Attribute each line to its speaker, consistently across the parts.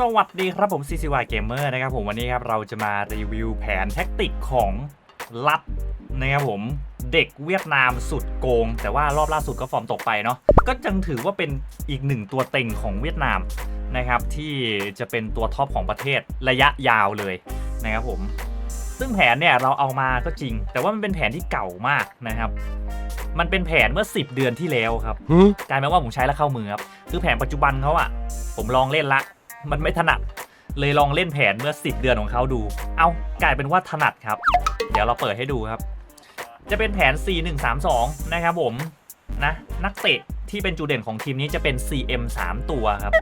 Speaker 1: สวัสดีครับผม CCY Gamer นะครับผมวันนี้ครับเราจะมารีวิวแผนแท็กติกของลัดนะครับผมเด็กเวียดนามสุดโกง แต่ว่ารอบล่าสุดก็ฟอร์มตกไปเนาะก็ยังถือว่าเป็นอีกหนึ่งตัวเต็งของเวียดนามนะครับที่จะเป็นตัวท็อปของประเทศระยะยาวเลยนะครับผมซึ่งแผนเนี่ยเราเอามาก็จริง แต่ว่ามันเป็นแผนที่เก่ามากนะครับมันเป็นแผนเมื่อ 10 เดือนที่แล้วครับกลายเป็นว่าผมใช้แล้วเข้ามือครับคือแผนปัจจุบันเขาอะผมลองเล่นละ มันไม่ถนัด เลยลองเล่นแผนเมื่อ 10 เดือนของเขาดู เอากลายเป็นว่าถนัดครับ เดี๋ยวเราเปิดให้ดูครับ จะเป็นแผน 4132 นะครับผมนะนักเตะที่เป็นจุดเด่นของทีมนี้จะเป็น CM 3 ตัวครับ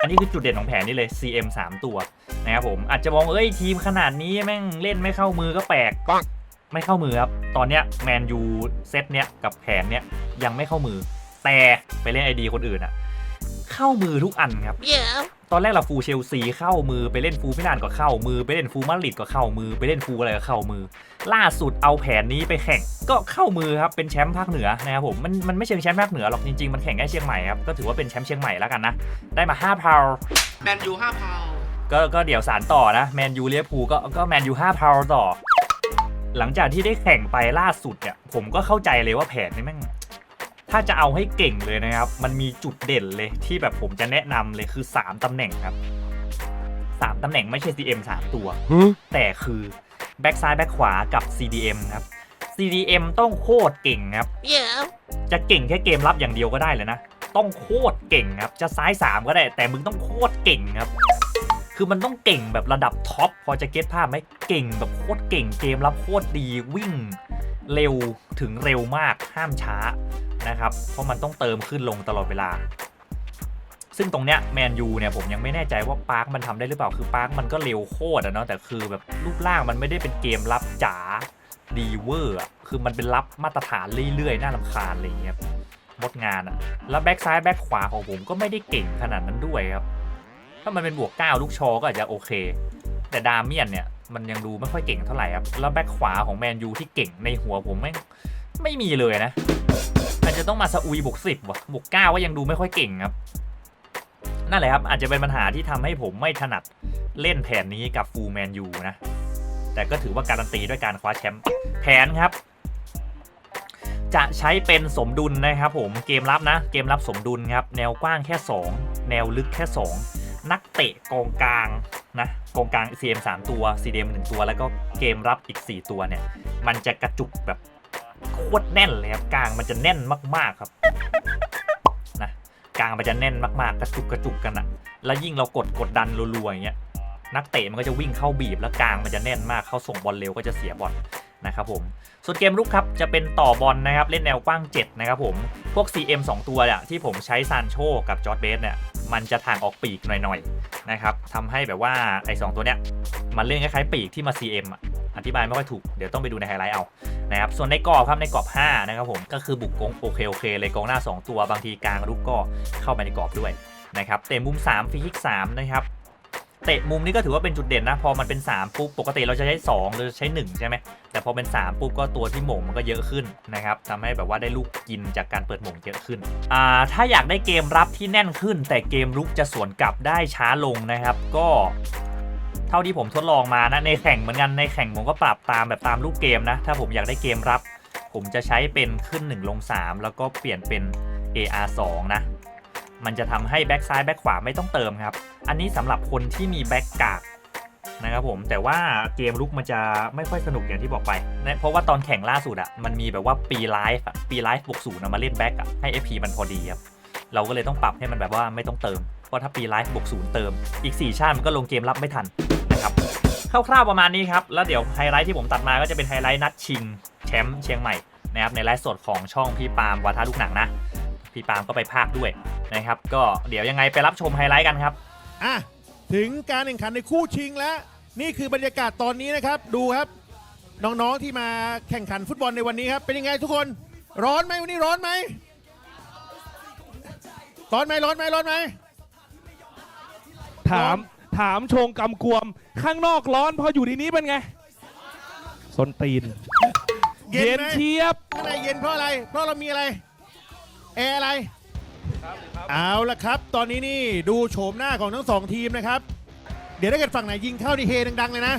Speaker 1: อันนี้คือจุดเด่นของแผนนี่เลย CM 3 ตัวนะครับผมอาจจะมองเอ้ยทีมขนาดนี้แม่งเล่นไม่เข้ามือก็แปลกไม่เข้ามือครับ ตอนเนี้ยแมนยูเซตเนี้ยกับแผนเนี้ยยังไม่เข้ามือ แต่ไปเล่นไอดีคนอื่นอะเข้ามือทุกอันครับ
Speaker 2: Yeah.
Speaker 1: ตอนแรกเราฟูเชลซีเข้ามือไปเล่นฟูลมิลานก็เข้ามือไปเล่นฟูมาริดก็เข้ามือไปเล่นฟูอะไรก็เข้ามือ ล่าสุดเอาแผนนี้ไปแข่งก็เข้ามือครับเป็นแชมป์ภาคเหนือนะครับผมมันมันไม่ใช่แชมป์ภาคเหนือหรอกจริงๆมันแข่งแค่เชียงใหม่ครับก็ถือว่าเป็นแชมป์เชียงใหม่แล้วกันนะได้มา5พาว
Speaker 2: แมนยูห้าพาว
Speaker 1: ก็ก็เดี๋ยวสารต่อนะแมนยูเลียพูก็ก็แมนยู5พาวต่อ หลังจากที่ได้แข่งไปล่าสุดเนี่ยผมก็เข้าใจเลยว่าแผนนี้แม่ง ถ้าจะเอาให้เก่งเลยนะครับ มันมีจุดเด่นเลยที่แบบผมจะแนะนำเลยคือ 3ตำแหน่งครับ 3ตำแหน่งไม่ใช่ CM 3 ตัว แต่คือแบ็กซ้ายแบ็กขวากับ CDM ครับ CDM ต้องโคตรเก่งครับ
Speaker 2: Yeah.
Speaker 1: จะเก่งแค่เกมรับอย่างเดียวก็ได้เลยนะ ต้องโคตรเก่งครับ จะซ้าย 3 ก็ได้ แต่มึงต้องโคตรเก่งครับ คือมันต้องเก่งแบบระดับท็อปพอจะเก็ตภาพไหมเก่งแบบโคตรเก่งเกมรับโคตรดีวิ่ง เร็วถึงเร็วมากห้ามช้า นะครับ เพราะมันต้องเติมขึ้นลงตลอดเวลา ซึ่งตรงเนี้ยแมนยูเนี่ยผมยังไม่แน่ใจว่าปาร์คมันทำได้หรือเปล่าคือปาร์คมันก็เร็วโคตรอะเนาะแต่คือแบบรูปร่างมันไม่ได้เป็นเกมรับจ๋าดีเวอร์อะคือมันเป็นรับมาตรฐานเรื่อยๆน่ารำคาญอะไรเงี้ยมดงานอะแล้วแบ็กซ้ายแบ็กขวาของผมก็ไม่ได้เก่งขนาดนั้นด้วยครับ ถ้ามันเป็นบวก9ลูกชอก็อาจจะโอเค แต่ดาเมียนเนี่ยมันยังดูไม่ค่อยเก่งเท่าไหร่ครับ แล้วแบ็กขวาของแมนยูที่เก่งในหัวผมไม่งไม่มีเลยนะ อาจจะต้องมาสอุยบวกสิบวะบวกเก้าก็ยังดูไม่ค่อยเก่งครับ นั่นแหละครับอาจจะเป็นปัญหาที่ทำให้ผมไม่ถนัดเล่นแผนนี้กับฟูลแมนยูนะ แต่ก็ถือว่าการันตีด้วยการคว้าแชมป์แผนครับ จะใช้เป็นสมดุลนะครับผมเกมรับนะ เกมรับสมดุลครับ แนวกว้างแค่ 2 แนวลึกแค่ 2 นักเตะกองกลางนะกองกลาง CM 3 ตัว CDM 1 ตัว แล้วก็เกมรับอีก 4 ตัวเนี่ย มันจะกระจุกแบบ โคตรแน่นเลยครับกลางมันจะแน่นมากๆครับนะกลางมันจะแน่นมากๆกระจุกกระจุกกันอะแล้วยิ่งเรากดกดดันรัวๆอย่างเงี้ยนักเตะมันก็จะวิ่งเข้าบีบแล้วกลางมันจะแน่นมากเขาส่งบอลเร็วก็จะเสียบอลนะครับผมส่วนเกมรุกครับจะเป็นต่อบอลนะครับเล่นแนวกว้าง 7 นะครับผม พวก CM 2 ตัวเนี่ยที่ผมใช้ซานโชกับจอร์ดเบสเนี่ยมันจะทางออกปีกหน่อยๆนะครับทำให้แบบว่าไอ้สตัวเนี้ยมันเล่นคล้ายๆปีกที่มา CM อะ อธิบายไม่ค่อยถูก เดี๋ยวต้องไปดูในไฮไลท์เอานะครับส่วนในกรอบครับในกรอบ 5 นะครับผมก็คือบุกกงโอเคโอเคเลยกองหน้า 2 ตัวบางทีกลางรุกก็เข้าไปในกรอบด้วยนะครับเตะมุม 3ฟรีคิก3นะครับเตะมุมนี้ก็ถือว่าเป็นจุดเด่นนะ พอมันเป็น 3 ปุ๊บ ปกติเราจะใช้2หรือใช้ 1 ใช่ไหม แต่พอเป็น 3 ปุ๊บ ก็ตัวที่หม่งมันก็เยอะขึ้นนะครับทำให้แบบว่าได้ลูกกินจากการเปิดหม่งเยอะขึ้น อ่า ถ้าอยากได้เกมรับที่แน่นขึ้น แต่เกมรุกจะสวนกลับได้ช้าลงนะครับ ก็ เท่าที่ผมทดลองมานะในแข่งเหมือนกันในแข่งผมก็ปรับตามแบบตามรูปเกมนะ ถ้าผมอยากได้เกมรับ ผมจะใช้เป็นขึ้น 1 ลง 3 แล้วก็เปลี่ยนเป็น AR2 นะ มันจะทำให้แบ็กซ้ายแบ็กขวาไม่ต้องเติมครับ อันนี้สำหรับคนที่มีแบ็กกากนะครับผมแต่ว่าเกมลุกมันจะไม่ค่อยสนุกอย่างที่บอกไปนะเพราะว่าตอนแข่งล่าสุดอะมันมีแบบว่าปีไลฟ์ปีไลฟ์บวกศูนย์มาเล่นแบ็กอะให้ FP มันพอดีครับเราก็เลยต้องปรับให้มันแบบว่าไม่ต้องเติม เพราะถ้าปีไลฟ์บวกศูนย์เติม อีก 4 ชาติมันก็ลงเกมรับไม่ทัน ครับคร่าวๆประมาณนี้ครับ แล้วเดี๋ยวไฮไลท์ที่ผมตัดมาก็จะเป็นไฮไลท์นัดชิงแชมป์เชียงใหม่นะครับในไลฟ์สดของช่องพี่ปาล์มวาทาลูกหนังนะ พี่ปาล์มก็ไปภาคด้วยนะครับ ก็เดี๋ยวยังไงไปรับชมไฮไลท์กันครับ
Speaker 3: อะถึงการแข่งขันในคู่ชิงแล้ว นี่คือบรรยากาศตอนนี้นะครับ ดูครับ น้องๆที่มาแข่งขันฟุตบอลในวันนี้ครับเป็นยังไงทุกคนร้อนไหมวันนี้ร้อนไหมร้อนไหมร้อนไหมร้อนไหม
Speaker 4: ถาม ถามชงกำกวม ข้างนอกร้อนพออยู่ในนี้เป็นไงส้นตีน
Speaker 3: เย็
Speaker 4: เย็
Speaker 3: น
Speaker 4: น
Speaker 3: ไหม
Speaker 4: เชียบ
Speaker 3: ข้างในเย็นเพราะอะไร เพราะเรามีอะไรแอร์อะไร เอาละครับ ตอนนี้นี่ดูโฉมหน้าของทั้งสองทีมนะครับ เดี๋ยวถ้าเกิดฝั่งไหนยิงเข้านี่เฮดังๆเลยนะ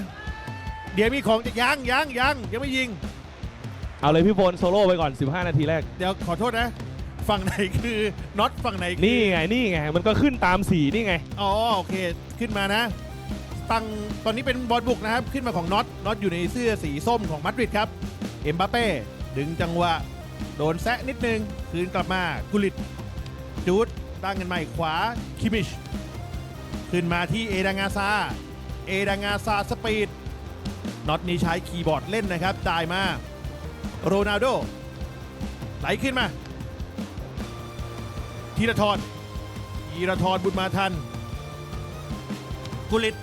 Speaker 3: เดี๋ยวมีของจะยังยังยังยังไม่ยิง
Speaker 4: เอาเลยพี่โฟนโซโล่ไปก่อน 15 นาทีแรก
Speaker 3: เดี๋ยวขอโทษนะ ฝั่งไหนคือน็อตฝั่งไหนคือ
Speaker 4: นี่ไงนี่ไงมันก็ขึ้นตามสีนี่ไง
Speaker 3: อ๋อโอเคขึ้นมานะฝั่งตอนนี้เป็นบอลบุกนะครับ ขึ้นมาของน็อตน็อตอยู่ในเสื้อสีส้มของมาดริดครับ เอ็มบัปเป้ดึงจังหวะ โดนแซะนิดนึง คืนกลับมากุลิตจูดตั้งกันใหม่ขวาคิมิช ขึ้นมาที่เอดางาซาเอดางาซาสปีดน็อตนี้ใช้คีย์บอร์ดเล่นนะครับจ่ายมาโรนัลโดไหลขึ้นมา ธีรทรธีรทรบุญมาทัน กุลิต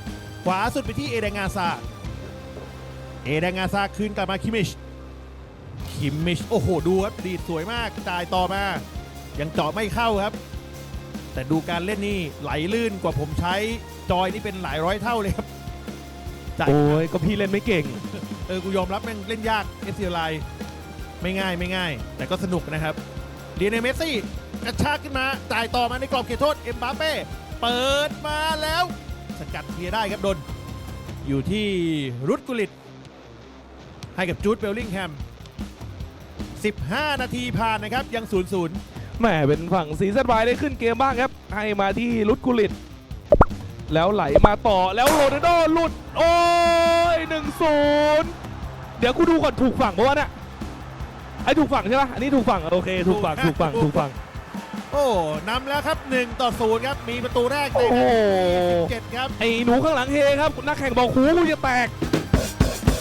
Speaker 3: ขวาสุดไปที่เอเดงาซา เอเดงาซาคืนกลับมาคิมิช คิมิช โอ้โห ดูครับ ดีดสวยมากจ่ายต่อมา ยังเจาะไม่เข้าครับ แต่ดูการเล่นนี่ไหลลื่นกว่าผมใช้จอยนี่เป็นหลายร้อยเท่าเลยครับจ่าย
Speaker 4: โอ้ย ก็พี่เล่นไม่เก่ง
Speaker 3: เออ กูยอมรับแม่งเล่นยากเอฟซีไลไม่ง่ายไม่ง่าย แต่ก็สนุกนะครับเลียนเมสซี่ กระชากขึ้นมาจ่ายต่อมาในกรอบเขตโทษเอ็มบาเป้เปิดมาแล้ว สกัดเคลียร์ได้ครับดน อยู่ที่รุดกุลิต ให้กับจูดเบลลิงแฮม 15 นาทีผ่านนะครับ ยัง 0 0
Speaker 4: แหมเป็นฝั่งสีเซตไวได้ขึ้นเกมบ้างครับ ให้มาที่ลุดกุลิต แล้วไหลมาต่อแล้วโรนัลโดหลุด โอ้ยหนึ่งศูนย์เดี๋ยวกูดูก่อนถูกฝั่งเพราะว่าเนี่ยไอ้ถูกฝั่งใช่ปะอันนี้ถูกฝั่ง โอเค ถูกฝั่ง ถูกฝั่ง ถูกฝั่ง
Speaker 3: โอ้นำแล้วครับ 1 ต่อ0ครับ มีประตูแรกใน
Speaker 4: โอ้โห
Speaker 3: นาที17ครับ
Speaker 4: ไอ้หนูข้างหลังเฮครับนักแข่งบอกหูกูจะแตก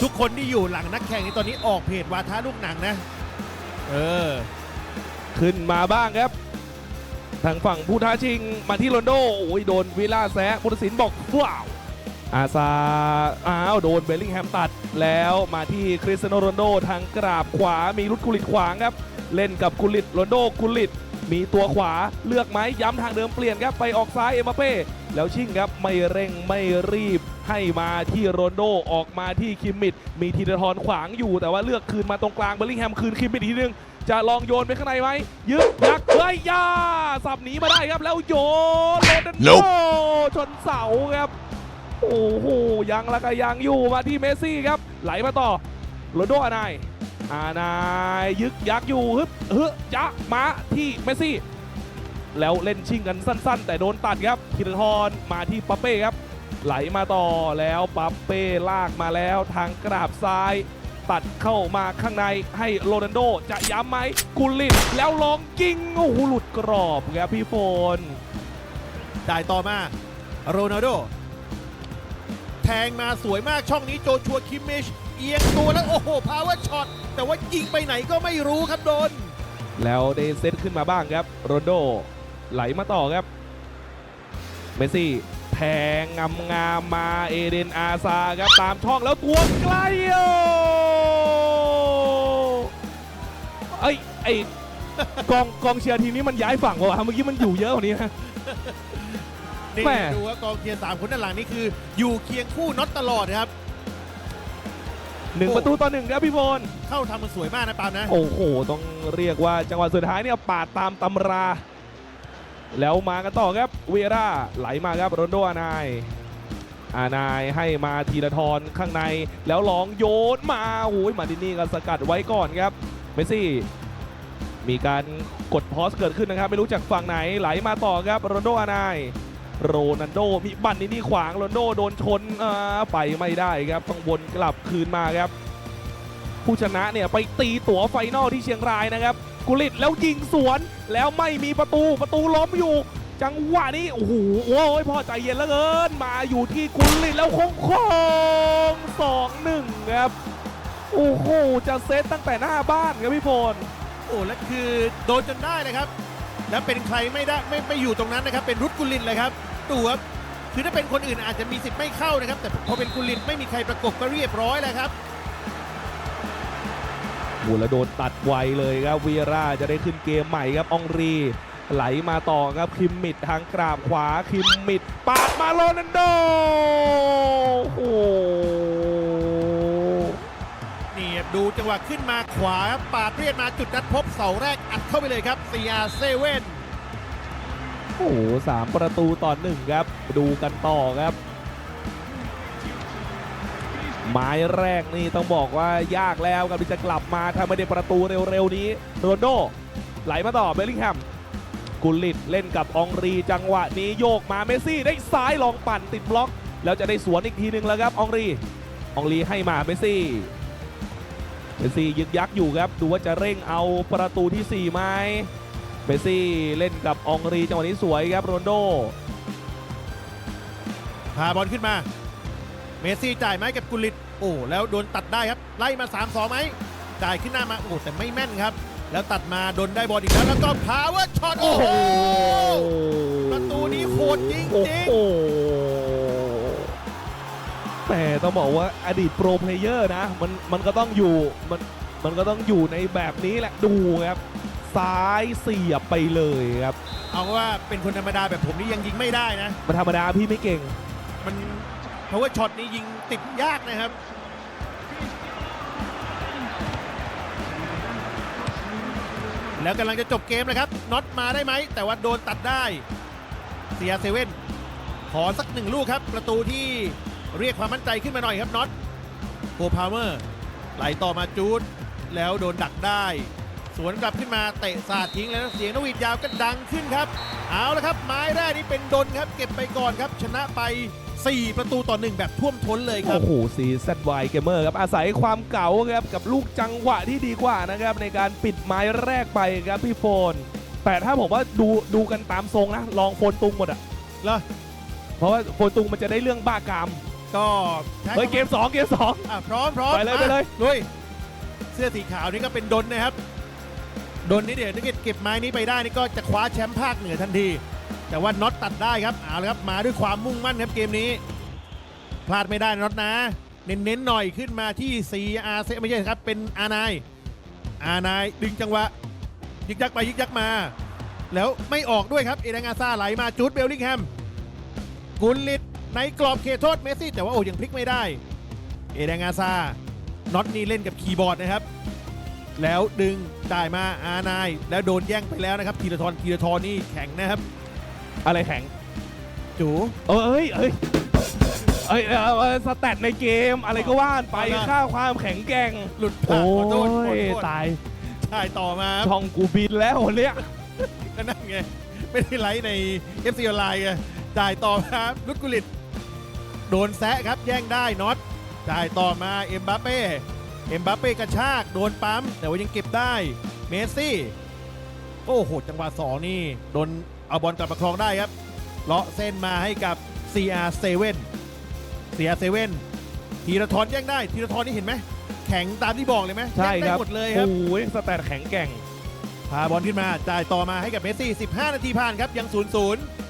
Speaker 3: ทุกคนที่อยู่หลังนักแข่งในตอนนี้ออกเพจวาทะลูกหนังนะ เออ
Speaker 4: ขึ้นมาบ้างครับ ทางฝั่งผู้ท้าชิงมาที่โรนลโดโอ้ยโดนวิลล่าแซะพุทธศิลป์บอกว้าวอาซาอ้าวโดนเบลลิงแฮมตัด แล้วมาที่คริสเตียโนโรนลโดทางกราบขวามีรุดกุลิตขวางครับ เล่นกับกุลิตโรนลโดกุลิต มีตัวขวาเลือกไหมย้ำทางเดิมเปลี่ยนครับไปออกซ้ายเอ็มบัปเป้แล้วชิ่งครับไม่เร่งไม่รีบให้มาที่โรนลโดออกมาที่คิมมิดมีธีรทรขวางอยู่แต่ว่าเลือกคืนมาตรงกลางเบลลิงแฮมคืนคิมมิดอีกทีนึงจะลองโยนไปข้างในไหมยึกยักเฮ้ยยาสับหนีมาได้ครับแล้วโยนโรนัลโดชนเสาครับโอ้โหยังแล้วก็ยังอยู่มาที่เมสซี่ครับไหลมาต่อโรนัลโดอานาย อานายยึกยักอยู่ฮึบฮึยะมาที่เมสซี่ แล้วเล่นชิงกันสั้น ๆ แต่โดนตัดครับธีรทรมาที่ปัปเป้ครับ ไหลมาต่อแล้วปัปเป้ลากมาแล้วทางกราบซ้าย ตัดเข้ามาข้างในให้โรนัลโดจะย้ำไหมกุลิตแล้วลองยิงโอ้โหหลุดกรอบครับพี่โฟน
Speaker 3: จ่ายต่อมาโรนัลโดแทงมาสวยมากช่องนี้โจชัวคิมมิช เอียงตัวแล้วโอ้โหพาวเวอร์ช็อตแต่ว่ายิงไปไหนก็ไม่รู้ครับโดน
Speaker 4: แล้วได้เซตขึ้นมาบ้างครับโรนลโดไหลมาต่อครับ เมสซี่แทงงามงามๆมาเอเดนอาซาครับตามช่องแล้วตัวไกลโอ้ไอยไอกองกองเชียร์ทีมนี้มันย้ายฝั่งวะเมื่อกี้มันอยู่เยอะกว่านี้นะ
Speaker 3: นี่
Speaker 4: แม่
Speaker 3: ดูว่ากองเชียร์สามคนด้านหลังนี่คือ อยู่เคียงคู่น็อตตลอดนะครับ
Speaker 4: หนึ่ง
Speaker 3: โอ้
Speaker 4: ประตูต่อหนึ่งครับพี่โฟน
Speaker 3: เข้าทำมันสวยมากนะปาล์มนะ
Speaker 4: โอ้โห ต้องเรียกว่าจังหวะสุดท้ายเนี่ยปาดตามตำรา แล้วมากันต่อครับเวราไหลมาครับโรนลโดอานายอานายให้มาทีละทรข้างในแล้วลองโยนมาโอ้ยมาดินี่ก็สกัดไว้ก่อนครับเมสซี่ มีการกดพอสเกิดขึ้นนะครับ ไม่รู้จากฝั่งไหนไหลมาต่อครับโรนลโดอานาย โรนันโดมีบันนี่นี่ขวางโรนโดโดนชนไปไม่ได้ครับต้องวนกลับคืนมาครับ ผู้ชนะเนี่ยไปตีตั๋วไฟนอลที่เชียงรายนะครับ กุลิตแล้วยิงสวนแล้วไม่มีประตูประตูล้มอยู่ จังหวะนี้โอ้โหโอ้ยพอใจเย็นเหลือเกิน มาอยู่ที่กุลิตแล้วโค้งโค้งสองหนึ่งครับโอ้โหจะเซตตั้งแต่หน้าบ้านครับพี่พล
Speaker 3: โอ้และคือโดนจนได้เลยครับแล้วเป็นใครไม่ได้ไม่ไม่อยู่ตรงนั้นนะครับ เป็นรุดกุลินเลยครับ ดูครับ คือถ้าเป็นคนอื่นอาจจะมีสิทธิ์ไม่เข้านะครับ แต่พอเป็นกุลินไม่มีใครประกบก็เรียบร้อยแล้วครับ
Speaker 4: บูแล้วโดนตัดไวเลยครับวีราจะได้ขึ้นเกมใหม่ครับอองรี ไหลมาต่อครับคิมมิดทางกราบขวาคิมมิดปาดมาโรนันโดโอ้โห
Speaker 3: นี่ครับดูจังหวะขึ้นมาขวาครับปาดเรียดมาจุดนัดพบเสาแรกอัดเข้าไปเลยครับ CR7
Speaker 4: โอ้โหสามประตูต่อหนึ่งครับ ดูกันต่อครับไม้แรกนี่ต้องบอกว่ายากแล้วครับที่จะกลับมาถ้าไม่ได้ประตูเร็วๆนี้โรนโด ไหลมาต่อเบลลิงแฮมกุลิตเล่นกับอองรีจังหวะนี้โยกมาเมสซี่ได้ซ้ายลองปั่นติดบล็อก แล้วจะได้สวนอีกทีหนึ่งแล้วครับอองรีอองรีให้มาเมสซี่เมสซี่ยึกยักอยู่ครับ ดูว่าจะเร่งเอาประตูที่4ไหม เมสซี่เล่นกับอองรีจังหวะนี้สวยครับโรนลโด
Speaker 3: พาบอลขึ้นมา เมสซี่จ่ายไหมกับกุลิตโอ้แล้วโดนตัดได้ครับ ไล่มา 3 2ไหมจ่ายขึ้นหน้ามาโอ้แต่ไม่แม่นครับ แล้วตัดมาโดนได้บอลอีกแล้วแล้วก็พาวเวอร์ช็อตโอ้โหประตูนี้โหดจริงๆ
Speaker 4: โอ้โหแต่ต้องบอกว่าอดีตโปรเพลเยอร์นะ มันมันก็ต้องอยู่มันมันก็ต้องอยู่ในแบบนี้แหละดูครับ ซ้ายเสียบไปเลยครับ
Speaker 3: เอาว่าเป็นคนธรรมดาแบบผมนี่ยังยิงไม่ได้นะ
Speaker 4: มันธรรมดาพี่ไม่เก่ง
Speaker 3: มันเพราะว่าช็อตนี้ยิงติดยากนะครับ แล้วกำลังจะจบเกมนะครับน็อตมาได้ไหม แต่ว่าโดนตัดได้ เสียเซเว่นขอสักหนึ่งลูกครับ ประตูที่เรียกความมั่นใจขึ้นมาหน่อยครับน็อตโกพาวเมอร์ไหลต่อมาจูดแล้วโดนดักได้ สวนกลับขึ้นมาเตะสาดทิ้งแล้วเสียงนกหวีดยาวก็ดังขึ้นครับ เอาละครับไม้แรกนี่เป็นดนครับ เก็บไปก่อนครับ ชนะไป 4 ประตูต่อหนึ่งแบบท่วมท้นเลยครับ
Speaker 4: โอ้โหซีเซตไวเกมเมอร์ครับ อาศัยความเก่าครับ กับลูกจังหวะที่ดีกว่านะครับ ในการปิดไม้แรกไปครับพี่โฟน แต่ถ้าผมว่าดูดูกันตามทรงนะ ลองโฟนตุงหมดอะ
Speaker 3: เหรอ
Speaker 4: เพราะว่าโฟนตุงมันจะได้เรื่องบ้ากาม
Speaker 3: ก็ใช้
Speaker 4: เฮ้ย
Speaker 3: คำ
Speaker 4: เกม 2 เกม2
Speaker 3: อะพร้อมพร้อม
Speaker 4: ไปเลย
Speaker 3: อะ
Speaker 4: ไปเลย
Speaker 3: ลุยเสื้อสีขาวนี่ก็เป็นดนนะครับ ดนนี่เดี๋ยวถ้าเกิดเก็บไม้นี้ไปได้นี่ก็จะคว้าแชมป์ภาคเหนือทันที แต่ว่าน็อตตัดได้ครับเอาละครับมาด้วยความมุ่งมั่นครับเกมนี้ พลาดไม่ได้น็อตนะ เน้นๆหน่อยขึ้นมาที่ CR ไม่ใช่ครับ เป็นอานายอานายดึงจังหวะยึกยักไปยึกยักมา แล้วไม่ออกด้วยครับเอเดงอาซาไหลมาจูดเบลลิงแฮมกุลลิตในกรอบเขตโทษเมสซี่แต่ว่าโอ้ยังพลิกไม่ได้ เอเดงอาซาน็อตนี่เล่นกับคีย์บอร์ดนะครับ แล้วดึงจ่ายมาอานาย แล้วโดนแย่งไปแล้วนะครับทีละทอนทีละทอนนี่แข็งนะครับ
Speaker 4: อะไรแข็ง
Speaker 3: จู
Speaker 4: เอ้ยเอ้ยเอ้ยเอ้ยเอ้ยสแตทในเกมอะไรก็ว่านไป
Speaker 3: เอาละ
Speaker 4: ค่าความแข็งแกร่ง
Speaker 3: หลุด
Speaker 4: โอ้
Speaker 3: ผ่านขอโทษขอโท
Speaker 4: ย
Speaker 3: ษ
Speaker 4: ตาย
Speaker 3: จ่ายต่อมาครับ
Speaker 4: ช่องกูบินแล้ววันเนี้ย
Speaker 3: ก็นั่นไง ไม่ได้ไลฟ์ใน FC ออนไลน์ไงจ่ายต่อมาครับลุดกุลิต โดนแซะครับแย่งได้น็อตจ่ายต่อมาเอ็มบัปเป้ เอ็มบัปเป้กระชากโดนปั๊ม แต่ว่ายังเก็บได้เมสซี่ โอ้โห จังหวะสองนี่โดนเอาบอลกลับมาครองได้ครับ เลาะเส้นมาให้กับ CR7 CR7 ทีละทอนแย่งได้ทีละทอนนี่เห็นไหมแข็งตามที่บอกเลยไหม
Speaker 4: ใช่
Speaker 3: แย่ง
Speaker 4: ค
Speaker 3: ได้
Speaker 4: รับ
Speaker 3: หมดเลยครับ
Speaker 4: โอ้ยสแตทแข็งแกร่ง
Speaker 3: พาบอลขึ้นมาจ่ายต่อมาให้กับเมสซี่ 15 นาทีผ่านครับยัง 0 0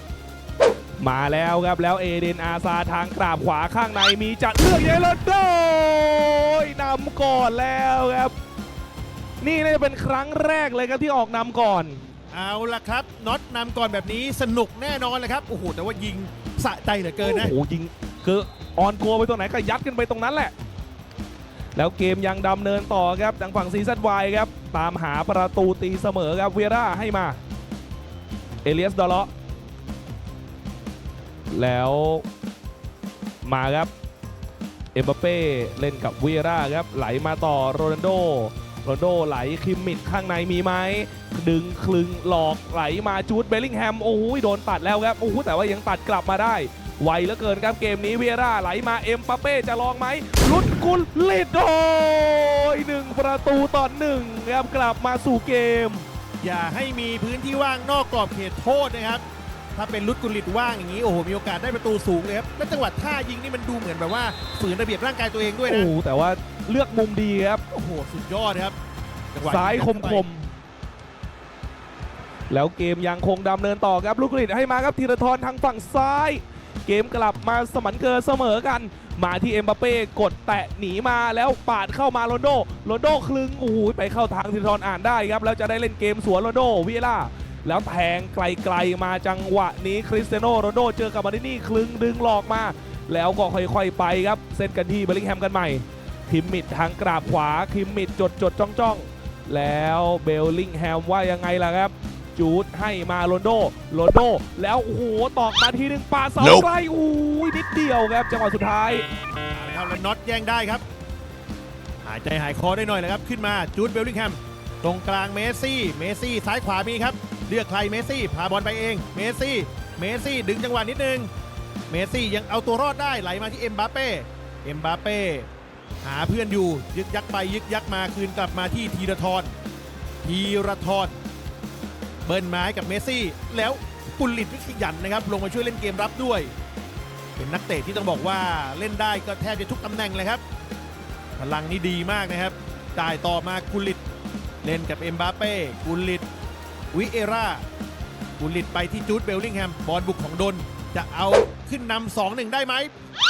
Speaker 4: มาแล้วครับแล้วเอเดนอาซาทางกราบขวาข้างในมีจัดเลือกเยโรโดยนำก่อนแล้วครับ นี่น่าจะเป็นครั้งแรกเลยครับที่ออกนำก่อน
Speaker 3: เอาละครับน็อตนำก่อนแบบนี้สนุกแน่นอนเลยครับโอ้โหแต่ว่ายิงสะใจเหลือเกินนะ
Speaker 4: โอ้โหยิงคือออนโกไปตรงไหนก็ยัดกันไปตรงนั้นแหละ แล้วเกมยังดำเนินต่อครับทางฝั่งซีซันวายครับ ตามหาประตูตีเสมอครับเวียร่าให้มา เอเลียสดอลเลาะ แล้วมาครับ เอ็มบัปเป้เล่นกับวีร่าครับ ไหลมาต่อโรนัลโดโรนัลโดไหลคิมมิดข้างในมีไหมดึงคลึงหลอกไหลมาจูดเบลลิงแฮมโอ้โหโดนตัดแล้วครับโอ้โหแต่ว่ายังตัดกลับมาได้ ไวเหลือเกินครับเกมนี้เวียร่าไหลมาเอ็มปาเป้จะลองไหมลุดกุลลิดโดยหนึ่งประตูต่อหนึ่งครับกลับมาสู่เกม
Speaker 3: อย่าให้มีพื้นที่ว่างนอกกรอบเขตโทษนะครับ ถ้าเป็นลุดกุลิตว่างอย่างนี้โอ้โหมีโอกาสได้ประตูสูงเลยครับแล้วจังหวะท่ายิงนี่มันดูเหมือนแบบว่าฝืนระเบียบร่างกายตัวเองด้วย
Speaker 4: โอ้
Speaker 3: นะ
Speaker 4: โหแต่ว่าเลือกมุมดีครับ
Speaker 3: โอ้โหสุดยอดครับจังหวะ
Speaker 4: ซ้ายคมคมแล้วเกมยังคงดำเนินต่อครับลูกกฤษให้มาครับธีรทรทางฝั่งซ้าย เกมกลับมาสมันเกอเสมอกัน มาที่เอ็มบัปเป้กดแตะหนีมาแล้วปาดเข้ามาโรนลโดโรนลโดคลึงโอ้โหไปเข้าทางธีรทรอ่านได้ครับแล้วจะได้เล่นเกมสวนโรนลโดวิเอล่า แล้วแทงไกลๆมาจังหวะนี้คริสเตียโนโรนลโดเจอกับมาดินี่คลึงดึงหลอกมา แล้วก็ค่อยๆไปครับเซตกันที่เบลลิงแฮมกันใหม่ คิมมิดทางกราบขวาคิมมิดจดจดจ้องจ้องๆแล้วเบลลิงแฮมว่ายังไงล่ะครับจูดให้มาโรนโดโรนโด แล้วโอ้โหตอกมาทีหนึ่งปาเสา
Speaker 2: Nope
Speaker 4: ไกลโอ้ยนิดเดียวครับจังหวะสุดท้าย
Speaker 3: เอาละครับแล้วน็อตแย่งได้ครับ หายใจหายคอได้หน่อยนะครับ ขึ้นมาจูดเบลลิงแฮมตรงกลางเมสซี่ เมสซี่ซ้ายขวามีครับ เลือกใครเมสซี่พาบอลไปเอง เมสซี่ เมสซี่ดึงจังหวะนิดนึง เมสซี่ยังเอาตัวรอดได้ไหลมาที่เอ็มบาเป้ เอ็มบาเป้ หาเพื่อนอยู่ ยึกยักไปยึกยักมาคืนกลับมาที่ทีรทรทีรทรเบิ้ลไม้กับเมสซี่ แล้วกุลลิตวิขยันนะครับ ลงมาช่วยเล่นเกมรับด้วย เป็นนักเตะที่ต้องบอกว่าเล่นได้ก็แทบจะทุกตำแหน่งเลยครับ พลังนี่ดีมากนะครับจ่ายต่อมากุลิตเล่นกับเอ็มบาเป้กุลลิต วิเอรากุลลิตไปที่จูดเบลลิงแฮม บอลบุกของดน จะเอาขึ้นนำสองหนึ่งได้ไหม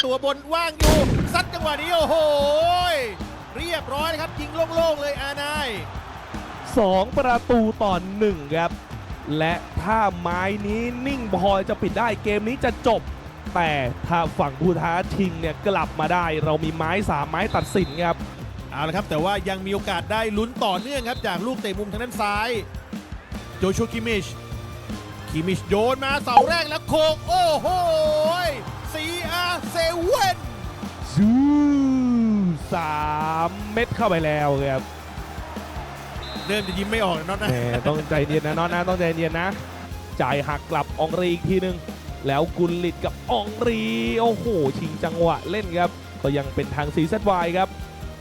Speaker 3: ตัวบนว่างอยู่ ซัดจังหวะนี้ โอ้โห เรียบร้อยนะครับ ยิงโล่ง ๆ เลยอานาย
Speaker 4: 2ประตูต่อหนึ่งครับ และถ้าไม้นี้นิ่งพอจะปิดได้เกมนี้จะจบ แต่ถ้าฝั่งผู้ท้าชิงเนี่ยกลับมาได้ เรามีไม้3ไม้ตัดสินครับ
Speaker 3: เอาละครับ แต่ว่ายังมีโอกาสได้ลุ้นต่อเนื่องครับ จากลูกเตะมุมทางด้านซ้าย โจชัวคิมิชคิมิชโยนมาเสาแรกแล้วโคกโอ้โหซีอาเซเว่น
Speaker 4: ซูสามเม็ดเข้าไปแล้วครับ
Speaker 3: เริ่มจะยิ้มไม่ออกแล้วนะ
Speaker 4: แหมต้องใจเย็นนะน้องนะต้องใจเย็นนะ จ่ายหักกลับอองรีอีกทีนึง แล้วกุลลิตกับอองรีโอ้โห ชิงจังหวะเล่นครับ ก็ยังเป็นทางซีเซวายครับ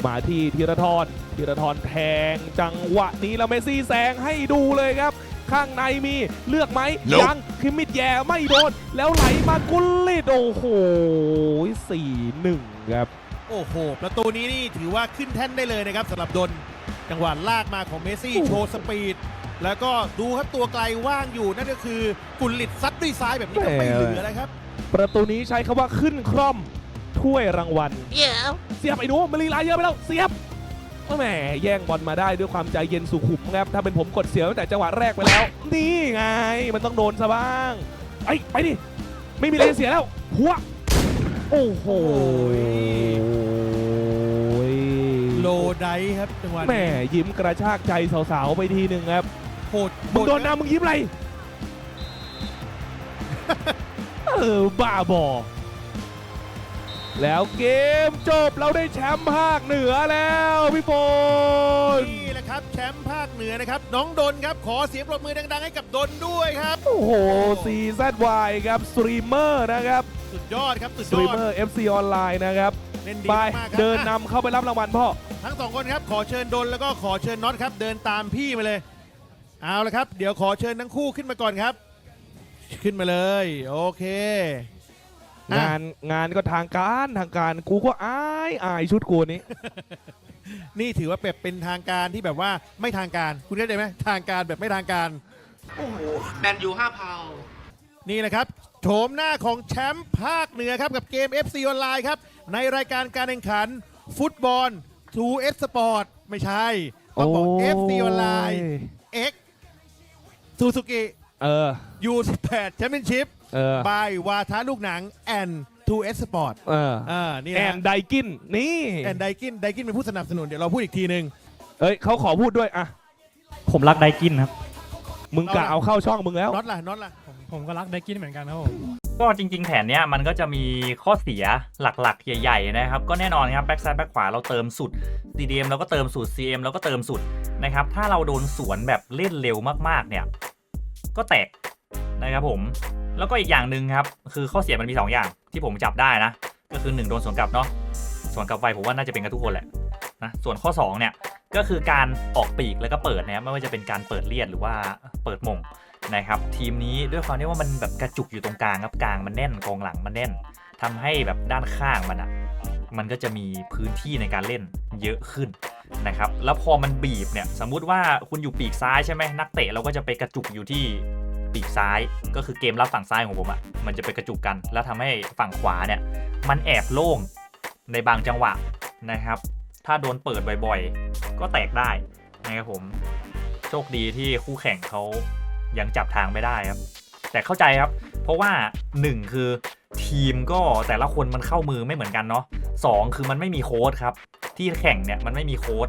Speaker 4: มาที่ธีรทรธีรทรแทงจังหวะนี้แล้วเมสซี่แซงให้ดูเลยครับ ข้างในมีเลือกไหม
Speaker 2: Nope
Speaker 4: ยังคิมมิดแย่ไม่โดน แล้วไหลมากุลลิตโอ้โหสี่หนึ่งครับ
Speaker 3: โอ้โห ประตูนี้นี่ถือว่าขึ้นแท่นได้เลยนะครับสำหรับดนจังหวะลากมาของเมสซี่
Speaker 4: โอ้
Speaker 3: โชว์สปีด แล้วก็ดูครับตัวไกลว่างอยู่นั่นก็คือกุลลิตซัดด้วยซ้ายแบบนี้ก็ไม่เหลือแล้วครับ
Speaker 4: ประตูนี้ใช้คำว่าขึ้นคร่อมถ้วยรางวัล เสียบไอ้หนูมาลีลาเยอะไปแล้ว เสียบ แหมแย่งบอลมาได้ด้วยความใจเย็นสุขุมครับถ้าเป็นผมกดเสียตั้งแต่จังหวะแรกไปแล้ว นี่ไงมันต้องโดนซะบ้างไอ้ไปดิไม่มีอะไรจะเสียแล้วหัวโอ้โห
Speaker 3: โลไดครับจังหวะ
Speaker 4: แหม
Speaker 3: นี้
Speaker 4: ยิ้มกระชากใจสาวๆไปทีหนึ่งครับ
Speaker 3: โหด
Speaker 4: มึงโดน
Speaker 3: ห
Speaker 4: น้ำมึงยิ้มอะไร เออบ้าบอ แล้วเกมจบเราได้แชมป์ภาคเหนือแล้วพี่โฟน
Speaker 3: นี่แหละครับแชมป์ภาคเหนือนะครับ น้องดนครับขอเสียงปรบมือดังๆ ให้กับดนด้วยครับ
Speaker 4: โอ้โห CZY ครับสตรีมเมอร์นะครับ
Speaker 3: สุดยอดครับสุด
Speaker 4: ส
Speaker 3: ย
Speaker 4: ตรี
Speaker 3: อ
Speaker 4: ม
Speaker 3: ด
Speaker 4: เมอร์ FC ออนไลน์นะครับ
Speaker 3: เล่นดี
Speaker 4: ไป
Speaker 3: มากๆครับ
Speaker 4: เดิน
Speaker 3: อะ
Speaker 4: นำเข้าไปรับรางวัลพ่อ
Speaker 3: ทั้งสองคนครับขอเชิญดนแล้วก็ขอเชิญน็อตครับ เดินตามพี่มาเลย เอาละครับ เดี๋ยวขอเชิญทั้งคู่ขึ้นมาก่อนครับ ขึ้นมาเลย โอเค อะ
Speaker 4: งานงานก็ทางการทางการกูก็อายอายชุดกูนี้
Speaker 3: นี่ถือว่าแบบเป็นทางการที่แบบว่าไม่ทางการ คุณเข้าใจไหมทางการแบบไม่ทางการ
Speaker 5: แมนยูห้าพาว
Speaker 3: นี่แหละครับโฉมหน้าของแชมป์ภาคเหนือครับ กับเกม FC ออนไลน์ครับ ในรายการการแข่งขัน ฟุตบอล 2S Sport ไม่ใช่ ต้องบอก FC ออนไลน์ X ซูซูกิ
Speaker 4: เออ
Speaker 3: U18 Championship
Speaker 4: เออ
Speaker 3: บายวาทาลูกหนัง and 2S Sport
Speaker 4: เออ
Speaker 3: อ่านี่
Speaker 4: แอ
Speaker 3: นะ
Speaker 4: นไดกินนี่
Speaker 3: แอนไดกินไดกินเป็นผู้สนับสนุนเดี๋ยวเราพูดอีกทีหนึ่ง
Speaker 4: เอ้ยเขาขอพูดด้วยอะ
Speaker 1: ผมรักไดกินครับ
Speaker 4: มึงกะ
Speaker 3: เอาล่ะ
Speaker 4: เอาเข้าช่องมึงแล้ว
Speaker 3: น็อตล่ะน็อตล่ะ
Speaker 6: ผมผมก็รักไดกินเหมือนกันครับผม
Speaker 1: ก็จริง ๆ แผนเนี้ยมันก็จะมีข้อเสียหลักๆ ใหญ่ๆนะครับ ก็แน่นอนครับแบ็กซ้ายแบ็กขวาเราเติมสุด CDM เราก็เติมสุด CM เราก็เติมสุดนะครับ ถ้าเราโดนสวนแบบเล่นเร็วมากๆ เนี่ย ก็แตกนะครับผม แล้วก็อีกอย่างหนึ่งครับ คือข้อเสียมันมี 2 อย่างที่ผมจับได้นะ ก็คือ 1 โดนสวนกลับเนาะสวนกลับไวผมว่าน่าจะเป็นกันทุกคนแหละนะส่วนข้อ 2 เนี่ยก็คือการออกปีกแล้วก็เปิดนะครับไม่ว่าจะเป็นการเปิดเลียดหรือว่าเปิดมงนะครับทีมนี้ด้วยความที่ว่ามันแบบกระจุกอยู่ตรงกลางครับกลางมันแน่นกองหลังมันแน่นทำให้แบบด้านข้างมันอะ่ะมันก็จะมีพื้นที่ในการเล่นเยอะขึ้นนะครับแล้วพอมันบีบเนี่ยสมมุติว่าคุณอยู่ปีกซ้ายใช่ไหมนักเตะเราก็จะไปกระจุกอยู่ที่ ปีกซ้าย ก็คือเกมรับฝั่งซ้ายของผมอะ่ะมันจะไปกระจุกกัน แล้วทำให้ฝั่งขวาเนี่ยมันแอบโล่งในบางจังหวะนะครับ ถ้าโดนเปิดบ่อยๆ ก็แตกได้นะครับผมโชคดีที่คู่แข่งเขายังจับทางไม่ได้ครับ แต่เข้าใจครับ เพราะว่า 1 คือ ทีมก็แต่ละคนมันเข้ามือไม่เหมือนกันเนาะสองคือมันไม่มีโค้ดครับ ที่แข่งเนี่ยมันไม่มีโค้ด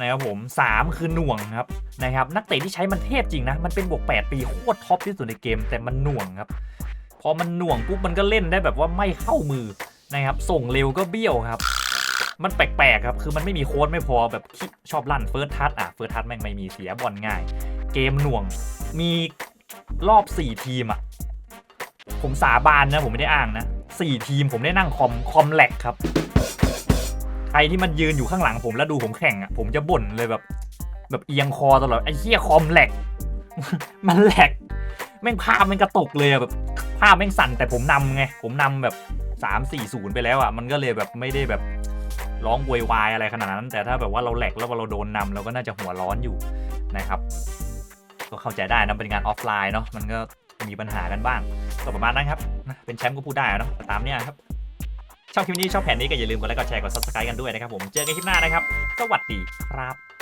Speaker 1: นะครับผม3คือหน่วงครับนะครับนักเตะที่ใช้มันเทพจริงนะ มันเป็นบวก 8 ปีโคตรท็อปที่สุดในเกม แต่มันหน่วงครับ พอมันหน่วงปุ๊บมันก็เล่นได้แบบว่าไม่เข้ามือนะครับส่งเร็วก็เบี้ยวครับ มันแปลกๆครับคือมันไม่มีโค้ดไม่พอแบบขี้ชอบลั่นเฟิร์สทัชอะเฟิร์สทัชแม่งไม่มีเสียบอลง่าย เกมหน่วงมีรอบ 4 ทีมอะ ผมสาบานนะ ผมไม่ได้อ้างนะสี่ทีมผมได้นั่งคอมคอมแลกครับ ใครที่มันยืนอยู่ข้างหลังผมแล้วดูผมแข่งอะผมจะบ่นเลยแบบ แบบเอียงคอตลอดไอ้เหี้ยคอมแหลกมันแหลกแม่งภาพแม่งกระตกเลยแบบ ภาพแม่งสั่นแต่ผมนำไงผมนำแบบ3 4 0ไปแล้วอะมันก็เลยแบบไม่ได้แบบร้องโวยวายอะไรขนาดนั้น แต่ถ้าแบบว่าเราแหลกแล้วเราโดนนำเราก็น่าจะหัวร้อนอยู่นะครับ ก็เข้าใจได้นะเป็นงานออฟไลน์เนาะมันก็ มีปัญหากันบ้างก็ประมาณนั้นครับเป็นแชมป์ก็พูดได้เนาะตามเนี้ยครับชอบคลิปนี้ชอบแผนนี้ก็อย่าลืมกดไลค์กดแชร์กดซับสไครต์กันด้วยนะครับผมเจอกันคลิปหน้านะครับ สวัสดีครับ